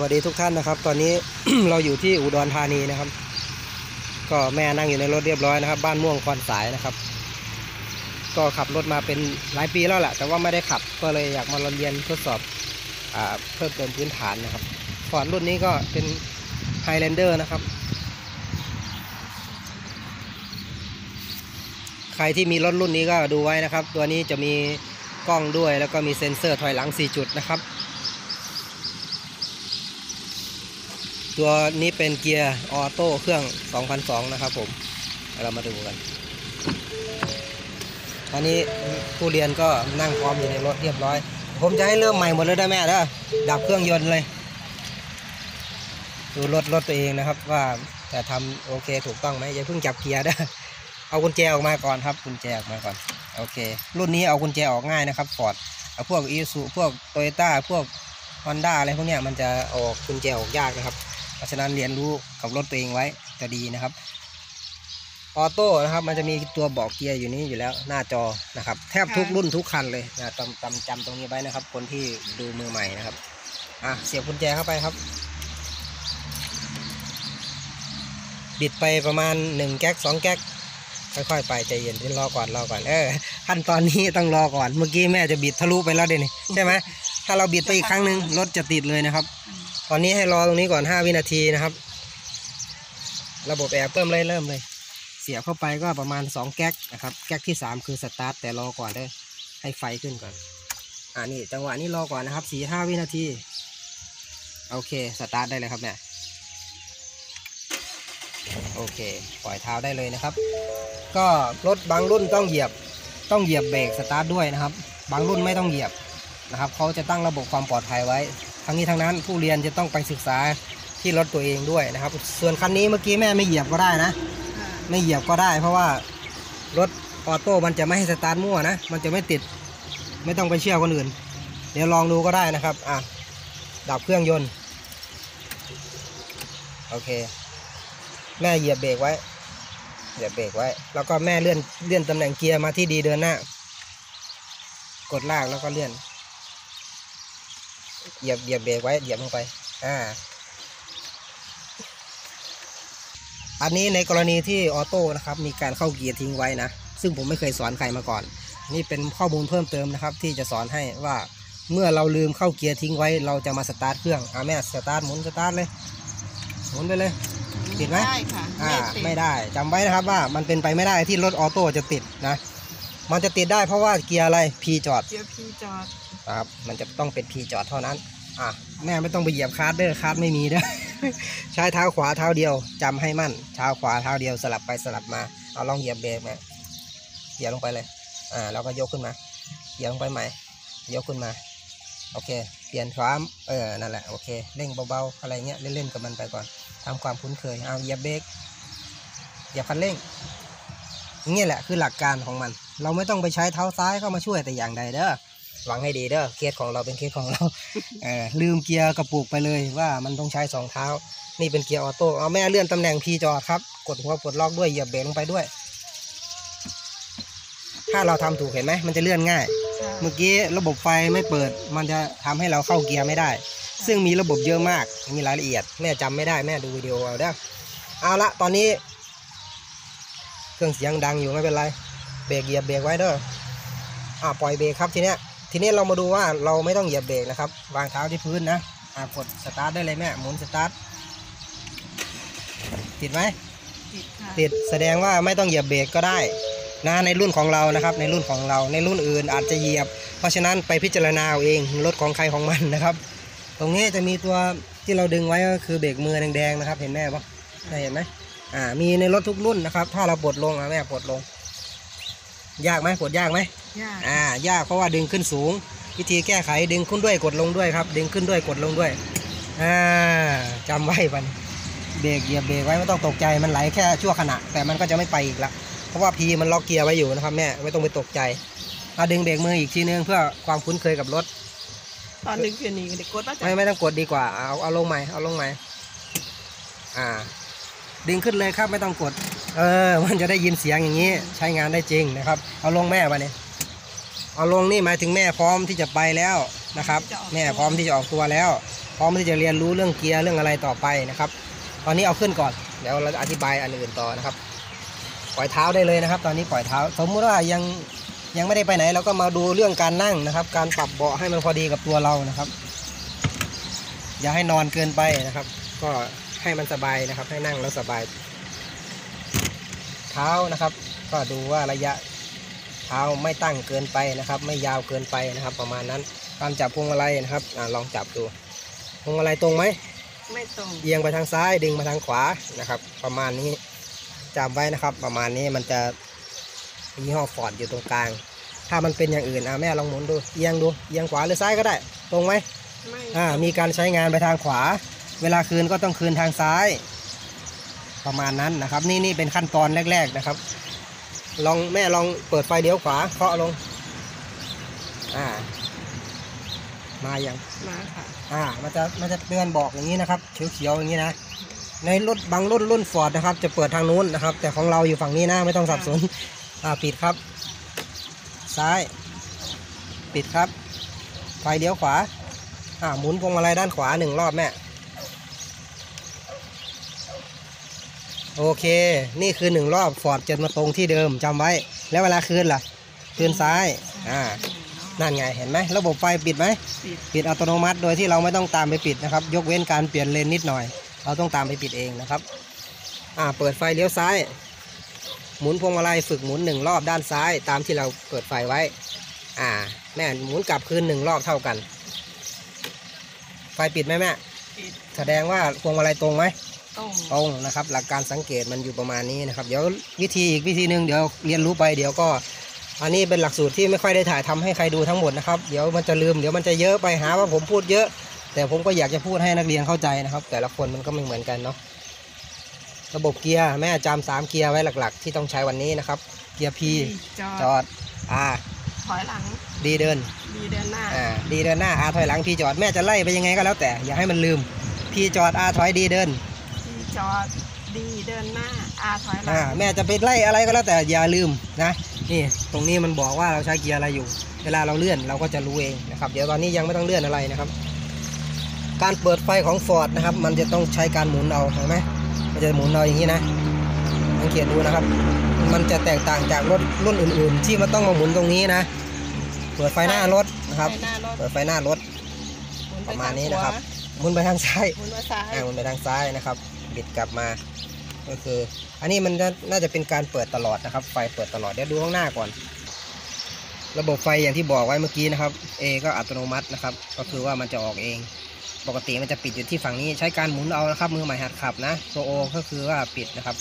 วัสดีทุกท่านนะครับ ตอนนี้ เราอยู่ที่อุดรธานีนะครับ ก็แม่นั่งอยู่ในรถเรียบร้อยนะครับ บ้านม่วงคอนสายนะครับ ก็ขับรถมาเป็นหลายปีแล้วแหละแต่ว่าไม่ได้ขับก็เลยอยากมาเรียนทดสอบอเพิ่มเติมพื้นฐานนะครับฟอร์ดรุ่นนี้ก็เป็น Highlander นะครับ ใครที่มีรถรุ่นนี้ก็ดูไว้นะครับ ตัวนี้จะมีกล้องด้วยแล้วก็มีเซ็นเซอร์ถอยหลัง 4 จุดนะครับ ตัวนี้เป็นเกียร์ออโต้เครื่อง 2002 นะครับผม เรามาดูกัน ตอนนี้ผู้เรียนก็นั่งพร้อมอยู่ในรถเรียบร้อย ผมจะให้เริ่มใหม่หมดเลยได้ไหมเด้อดับเครื่องยนต์เลย ดูรถรถตัวเองนะครับ ว่าจะทำโอเคถูกต้องไหมอย่าเพิ่งจับเกียร์เด้อเอากุญแจออกมาก่อนครับกุญแจออกมาก่อนโอเค รุ่นนี้เอากุญแจออกง่ายนะครับฟอร์ดพวกอีซูพวกโตโยต้าพวกฮอนด้าอะไรพวกเนี้ยมันจะออกกุญแจออกยากนะครับ เพราะฉะนั้นเรียนรู้กับรถตัวเองไว้จะดีนะครับออโต้นะครับมันจะมีตัวบอกเกียร์อยู่นี้อยู่แล้วหน้าจอนะครับแทบทุกรุ่นทุกคันเลยนะจำจำจำตรงนี้ไว้นะครับ คนที่ดูมือใหม่นะครับอะเสียบกุญแจเข้าไปครับ บิดไปประมาณ1แก๊ก2แก๊กค่อยๆไปใจเย็นรอก่อนรอก่อนเออขั้นตอนนี้ต้องรอก่อนเมื่อกี้แม่จะบิดทะลุไปแล้วเดี๋ยวนี้ใช่ไหมถ้าเราบิดไปอีกครั้งหนึ่งรถจะติดเลยนะครับ ตอนนี้ให้รอตรงนี้ก่อน 5 วินาทีนะครับ ระบบแอร์เพิ่มเลยเริ่มเลย เสียบเข้าไปก็ประมาณ 2 แก๊กนะครับ แก๊กที่ 3 คือสตาร์ทแต่รอก่อนเด้อให้ไฟขึ้นก่อน อ่านี่จังหวะนี้รอก่อนนะครับ4 5วินาที โอเค สตาร์ทได้เลยครับเนี่ย โอเค ปล่อยเท้าได้เลยนะครับ ก็รถบางรุ่นต้องเหยียบ ต้องเหยียบเบรกสตาร์ทด้วยนะครับ บางรุ่นไม่ต้องเหยียบนะครับ เขาจะตั้งระบบความปลอดภัยไว้ ทั้งนี้ทั้งนั้นผู้เรียนจะต้องไปศึกษาที่รถตัวเองด้วยนะครับ ส่วนคันนี้เมื่อกี้แม่ไม่เหยียบก็ได้นะ ไม่เหยียบก็ได้ เพราะว่ารถออโต้มันจะไม่ให้สตาร์ทมั่วนะ มันจะไม่ติด ไม่ต้องไปเชื่อคนอื่น เดี๋ยวลองดูก็ได้นะครับ อะ ดับเครื่องยนต์ โอเค แม่เหยียบเบรกไว้ เหยียบเบรกไว้ แล้วก็แม่เลื่อนเลื่อนตำแหน่งเกียร์มาที่ดีเดินหน้า กดลากแล้วก็เลื่อน เหยียบเหยียบเบรกไว้เหยียบลงไป อ่า อันนี้ในกรณีที่ออโต้นะครับ มีการเข้าเกียร์ทิ้งไว้นะ ซึ่งผมไม่เคยสอนใครมาก่อน นี่เป็นข้อมูลเพิ่มเติมนะครับ ที่จะสอนให้ว่าเมื่อเราลืมเข้าเกียร์ทิ้งไว้ เราจะมาสตาร์ทเครื่องอ่าแม่สตาร์ทหมุนสตาร์ทเลยหมุนไปเลย ติดไหมได้ค่ะอ่าติดไม่ได้จำไว้นะครับว่ามันเป็นไปไม่ได้ที่รถออโต้จะติดนะ มันจะติดได้เพราะว่าเกียร์อะไร P จอดเจียวพีจอด ครับมันจะต้องเป็น P จอดเท่านั้นอะแม่ไม่ต้องไปเหยียบคาร์ดเด้อคาร์ดไม่มีเด้อใช้เท้าขวาเท้าเดียวจำให้มั่นเท้าขวาเท้าเดียวสลับไปสลับมาเอาลองเหยียบเบรกมาเหยียบลงไปเลยอ่าแล้วก็ยกขึ้นมาเหยียบลงไปใหม่ยกขึ้นมาโอเค เปลี่ยนความเออนั่นแหละโอเคเร่งเบาๆอะไรเงี้ยเล่นๆกับมันไปก่อนทำความคุ้นเคยเอาเหยียบเบรกเหยียบคันเร่งนี่แหละคือหลักการของมัน เราไม่ต้องไปใช้เท้าซ้ายเข้ามาช่วยแต่อย่างใดเด้อ หวังให้ดีเด้อเคสของเราเป็นเคสของเราเออลืมเกียร์กระปุกไปเลยว่ามันต้องใช้สองเท้า นี่เป็นเกียร์ออโต้เอาแม่เลื่อนตำแหน่งพีจอดครับ กดหัวปลดล็อกด้วยเหยียบเบรกลงไปด้วย ถ้าเราทำถูกเห็นไหมมันจะเลื่อนง่ายค่ะเมื่อกี้ระบบไฟไม่เปิด มันจะทำให้เราเข้าเกียร์ไม่ได้ ซึ่งมีระบบเยอะมากมีรายละเอียด แม่จำไม่ได้แม่ดูวิดีโอเอาเด้อเอาละตอนนี้ เครื่องเสียงดังอยู่ไม่เป็นไรเบรกเหยียบเบรกไว้เด้ออ่าปล่อยเบรกครับทีเนี้ย ทีนี้เรามาดูว่าเราไม่ต้องเหยียบเบรกนะครับ วางเท้าที่พื้นนะอ่ากดสตาร์ทได้เลยแม่หมุนสตาร์ทติดไหมติดค่ะติดแสดงว่าไม่ต้องเหยียบเบรกก็ได้นะในรุ่นของเรานะครับ ในรุ่นของเราในรุ่นอื่นอาจจะเหยียบ เพราะฉะนั้นไปพิจารณาเอาเองรถของใครของมันนะครับ ตรงนี้จะมีตัวที่เราดึงไว้ก็คือเบรกมือแดงๆนะครับ เห็นแม่ปะได้เห็นไหมอ่ามีในรถทุกรุ่นนะครับ ถ้าเราปลดลงอะแม่ปลดลง ยากไหมปลดยากไหมยากอ่ายากเพราะว่าดึงขึ้นสูง วิธีแก้ไขดึงขึ้นด้วยกดลงด้วยครับ ดึงขึ้นด้วยกดลงด้วยอ่าจำไว้ปันเบรกเหยียบเบรกไว้ไม่ต้องตกใจมันไหลแค่ชั่วขณะ แต่มันก็จะไม่ไปอีกละเพราะว่าพีมันล็อกเกียร์ไว้อยู่นะครับแม่ไม่ต้องไปตกใจเอาดึงเบรกมืออีกทีนึงเพื่อความคุ้นเคยกับรถตอนดึงเพียนี้เด็กกดว่าจะไม่ไม่ต้องกดดีกว่าเอาเอาลงใหม่เอาลงใหม่อ่า ดึงขึ้นเลยครับไม่ต้องกด เออ มันจะได้ยินเสียงอย่างนี้ ใช้งานได้จริงนะครับ เอาลงแม่ไปเนี่ยเอาลงนี่หมายถึงแม่พร้อมที่จะไปแล้วนะครับ แม่พร้อมที่จะออกตัวแล้ว พร้อมที่จะเรียนรู้เรื่องเกียร์เรื่องอะไรต่อไปนะครับ ตอนนี้เอาขึ้นก่อน เดี๋ยวเราจะอธิบายอันอื่นต่อนะครับ ปล่อยเท้าได้เลยนะครับ ตอนนี้ปล่อยเท้า สมมุติว่ายังยังไม่ได้ไปไหนเราก็มาดูเรื่องการนั่งนะครับ การปรับเบาะให้มันพอดีกับตัวเรานะครับ อย่าให้นอนเกินไปนะครับ ก็ให้มันสบายนะครับ ให้นั่งแล้วสบาย เท้านะครับ ก็ดูว่าระยะเท้าไม่ตั้งเกินไปนะครับ ไม่ยาวเกินไปนะครับ ประมาณนั้นการจับพวงมาลัยนะครับอาลองจับดูพวงมาลัยตรงไหมไม่ตรงเอียงไปทางซ้ายดึงมาทางขวานะครับ ประมาณนี้จำไว้นะครับ ประมาณนี้มันจะมีห้อฟอร์ดอยู่ตรงกลาง ถ้ามันเป็นอย่างอื่นอะแม่ลองหมุนดูเอียงดูเอียงขวาหรือซ้ายก็ได้ ตรงไหมไม่อ่ามีการใช้งานไปทางขวา เวลาคืนก็ต้องคืนทางซ้าย ประมาณนั้นนะครับ นี่นี่เป็นขั้นตอนแรก ๆนะครับ ลองแม่ลองเปิดไฟเลี้ยวขวาเคาะลง อ่า มาอย่างมาค่ะ อ่า มันจะมันจะเตือนบอกอย่างนี้นะครับเขียวๆอย่างนี้นะในรถบางรุ่นรุ่นฟอร์ดนะครับ จะเปิดทางนู้นนะครับ แต่ของเราอยู่ฝั่งนี้นะไม่ต้องสับสนอ่าปิดครับ ซ้าย ปิดครับ ไฟเลี้ยวขวา อ่าหมุนพวงมาลัยด้านขวาหนึ่งรอบแม่ โอเค นี่คือหนึ่งรอบฟอร์ดจะมาตรงที่เดิมจำไว้ แล้วเวลาคืนล่ะ คืนซ้าย อ่า นั่นไง เห็นไหม ระบบไฟปิดไหม ปิด ปิดอัตโนมัติโดยที่เราไม่ต้องตามไปปิดนะครับ ยกเว้นการเปลี่ยนเลนนิดหน่อย เราต้องตามไปปิดเองนะครับ อ่า เปิดไฟเลี้ยวซ้าย หมุนพวงมาลัยฝึกหมุนหนึ่งรอบด้านซ้าย ตามที่เราเปิดไฟไว้ อ่า แม่หมุนกลับคืนหนึ่งรอบเท่ากัน ไฟปิดไหมแม่ ปิด แสดงว่าพวงมาลัยตรงไหม ตรงตรงนะครับ หลักการสังเกตมันอยู่ประมาณนี้นะครับ เดี๋ยววิธีอีกวิธีหนึ่งเดี๋ยวเรียนรู้ไปเดี๋ยวก็ อันนี้เป็นหลักสูตรที่ไม่ค่อยได้ถ่ายทำให้ใครดูทั้งหมดนะครับเดี๋ยวมันจะลืมเดี๋ยวมันจะเยอะไปหาว่าผมพูดเยอะ แต่ผมก็อยากจะพูดให้นักเรียนเข้าใจนะครับ แต่ละคนมันก็ไม่เหมือนกันเนาะระบบเกียร์แม่จำสามเกียร์ไว้หลัก ๆ ที่ต้องใช้วันนี้นะครับ เกียร์ P จอจดอด R ถอยหลัง D เดินดีเดินหน้าอ่า D เดินหน้า R ถอยหลัง P จอดแม่จะไล่ไปยังไงก็แล้วแต่อย่าให้มันลืม P จอด R ถอย D เดินดี จอดดีเดินหน้าอาถอยหลัอ่างแม่จะไปไล่อะไรก็แล้วแต่อย่าลืมนะนี่ตรงนี้มันบอกว่าเราใช้เกียร์อะไรอยู่ เวลาเราเลื่อนเราก็จะรู้เองนะครับเดี๋ยวตอนนี้ยังไม่ต้องเลื่อนอะไรนะครับ การเปิดไฟของ Ford นะครับ มันจะต้องใช้การหมุนเอาเห็นไหมมันจะหมุนเอาอย่างนี้นะสังเกตดูนะครับ มันจะแตกต่างจากรถรุ่นอื่น ๆ ที่มันต้องมาหมุนตรงนี้นะ เปิดไฟหน้ารถนะครับ ไปหน้ารถเปิดไฟหน้ารถ หมุนปไประมาณทงนี้ขวนะครับ หมุนไปทางซ้าย หมุนไปซ้าย อ่าหมุนไปทางซ้ายนะครับ บิดกลับมาก็คือ อันนี้มันน่าจะเป็นการเปิดตลอดนะครับ ไฟเปิดตลอดเดี๋ยวดูข้างหน้าก่อน ระบบไฟอย่างที่บอกไว้เมื่อกี้นะครับ A ก็อัตโนมัตินะครับ ก็คือว่ามันจะออกเอง ปกติมันจะปิดอยู่ที่ฝั่งนี้ใช้การหมุนเอานะครับ มือใหม่หัดขับนะตัว O ก็คือว่าปิดนะครับ